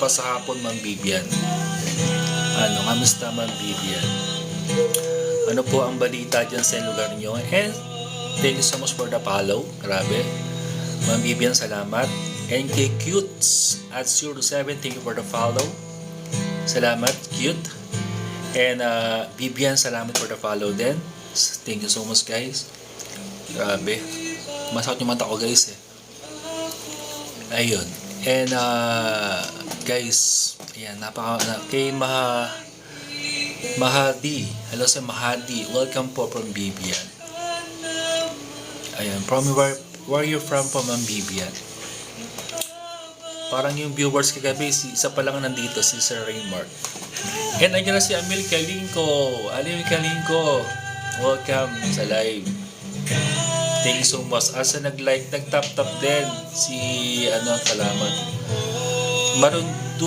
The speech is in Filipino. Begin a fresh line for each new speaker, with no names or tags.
pa sa hapon, Ma'am Bibian. Ano, kamusta, Ma'am Bibian? Ano po ang balita dyan sa lugar nyo? And thank you so much for the follow. Grabe. Ma'am Bibian, salamat. Kay Cutes at 07, thank you for the follow. Salamat, Cute. And uh, Bibian, salamat for the follow din. Thank you so much, guys. Grabe. Masakit yung mata ko, guys, eh. Ayun. And, uh, guys, ayan, napaka, na, kay Maha, Mahadi. Hello sa Mahadi. Welcome po from Bibian. Ayan, from where, where you from po, Ma'am Bibian? Parang yung viewers kagabi, si, isa pa lang nandito, si Sir Raymart. And nandiyan na si Amil Kalingko. Amil Kalingko, welcome sa live. Thank you so much. Asa nag-like, nag-tap-tap din si, ano, salamat. Maroon,